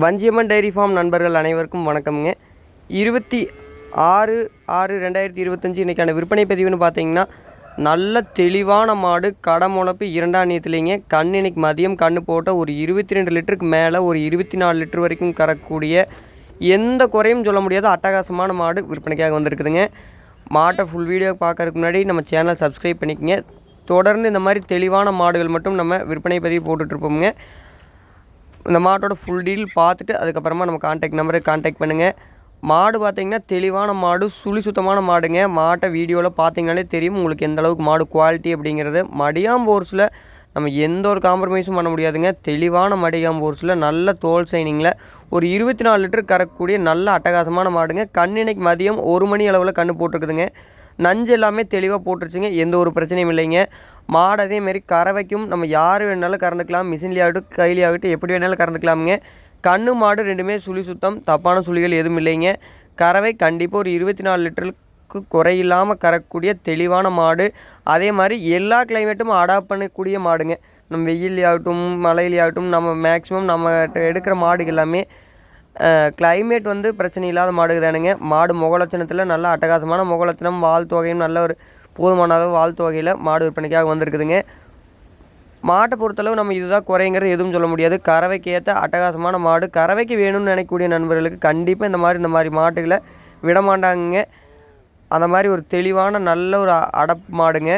Vanjiamman dairy farm நண்பர்கள் அனைவருக்கும் வணக்கம்ங்க. இருபத்தி ஆறு ஆறு ரெண்டாயிரத்தி இருபத்தஞ்சி இன்றைக்கான விற்பனை பதிவுன்னு பார்த்தீங்கன்னா நல்ல தெளிவான மாடு கடமுளப்பு இரண்டாம் நீத்துலேங்க கண் இன்னைக்கு மதியம் கண் போட்ட ஒரு இருபத்தி ரெண்டு லிட்டருக்கு மேலே ஒரு இருபத்தி நாலு லிட்டர் வரைக்கும் கறக்கூடிய எந்த குறையும் சொல்ல முடியாத அட்டகாசமான மாடு விற்பனைக்காக வந்திருக்குதுங்க. மாட்டை ஃபுல் வீடியோ பார்க்கறதுக்கு முன்னாடி நம்ம சேனல் சப்ஸ்கிரைப் பண்ணிக்கங்க. தொடர்ந்து இந்த மாதிரி தெளிவான மாடுகள் மட்டும் நம்ம விற்பனை பதிவு போட்டுட்ருப்போம்ங்க இந்த மாட்டோட ஃபுல் டீல் பார்த்துட்டு அதுக்கப்புறமா நம்ம காண்டாக்ட் நம்பருக்கு காண்டாக்ட் பண்ணுங்கள் மாடு பார்த்தீங்கன்னா தெளிவான மாடு சுழி சுத்தமான மாடுங்க. மாட்டை வீடியோவில் பார்த்தீங்கனாலே தெரியும் உங்களுக்கு எந்த அளவுக்கு மாடு குவாலிட்டி அப்படிங்கிறது. மடியாம்போர்ஸில் நம்ம எந்த ஒரு காம்ப்ரமைஸும் பண்ண முடியாதுங்க. தெளிவான மடியாம்போர்ஸில் நல்ல தோல் சைனிங்கில் ஒரு இருபத்தி நாலு லிட்டர் கறக்கக்கூடிய நல்ல அட்டகாசமான மாடுங்க. கண்ணினைக்கு மதியம் ஒரு மணி அளவில் கண்ணு போட்டிருக்குதுங்க. நஞ்சு எல்லாமே தெளிவாக போட்டுருச்சுங்க. எந்த ஒரு பிரச்சனையும் இல்லைங்க. மாடு அதேமாரி கறவைக்கும் நம்ம யார் வேணாலும் கறந்துக்கலாம். மிஷின்லேயாகட்டும் கையிலேயாகட்டும் எப்படி வேணாலும் கறந்துக்கலாமுங்க. கண்ணு மாடு ரெண்டுமே சுழி சுத்தம் தப்பான சுழிகள் எதுவும் இல்லைங்க. கறவை கண்டிப்பாக ஒரு இருபத்தி நாலு லிட்டருக்கு குறையில்லாமல் கறக்கக்கூடிய தெளிவான மாடு. அதே மாதிரி எல்லா கிளைமேட்டும் அடாப்ட் பண்ணக்கூடிய மாடுங்க. நம்ம வெயிலையாகட்டும் மழையிலையாகட்டும் நம்ம மேக்ஸிமம் நம்ம எடுக்கிற மாடுகள் எல்லாமே கிளைமேட் வந்து பிரச்சனை இல்லாத மாடு தானுங்க மாடு முகலட்சணத்தில் நல்ல அட்டகாசமான முகலட்சணம் வால் தொகையும் நல்ல ஒரு போதுமான அளவு வாழ்த்து வகையில் மாடு விற்பனைக்காக வந்திருக்குதுங்க. மாட்டை பொறுத்தளவு நம்ம இதுதான் குறைங்கிறது எதுவும் சொல்ல முடியாது. கறவைக்கு ஏற்ற அட்டகாசமான மாடு. கறவைக்கு வேணும்னு நினைக்கக்கூடிய நண்பர்களுக்கு கண்டிப்பாக இந்த மாதிரி இந்த மாதிரி மாட்டுகளை விட மாட்டாங்க அந்த மாதிரி ஒரு தெளிவான நல்ல ஒரு அடப் மாடுங்க.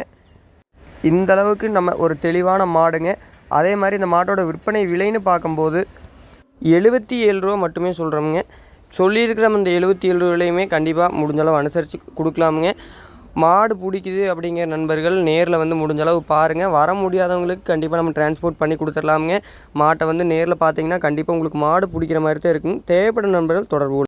இந்த அளவுக்கு நம்ம ஒரு தெளிவான மாடுங்க. அதே மாதிரி இந்த மாட்டோட விற்பனை விலைன்னு பார்க்கும்போது எழுபத்தி ஏழு ரூபா மட்டுமே சொல்கிறோமுங்க சொல்லியிருக்கிற அந்த எழுபத்தி ஏழு ரூபாயிலையுமே கண்டிப்பாக முடிஞ்சளவு அனுசரித்து கொடுக்கலாமுங்க. மாடு பிடிக்குது அப்படிங்கிற நண்பர்கள் நேரில் வந்து முடிஞ்ச அளவு பாருங்கள் வர முடியாதவங்களுக்கு கண்டிப்பாக நம்ம டிரான்ஸ்போர்ட் பண்ணி கொடுத்துடலாமுங்க. மாட்டை வந்து நேரில் பார்த்தீங்கன்னா கண்டிப்பாக உங்களுக்கு மாடு பிடிக்கிற மாதிரி தான் இருக்கும். தேவைப்படும் நண்பர்கள் தொடர்பு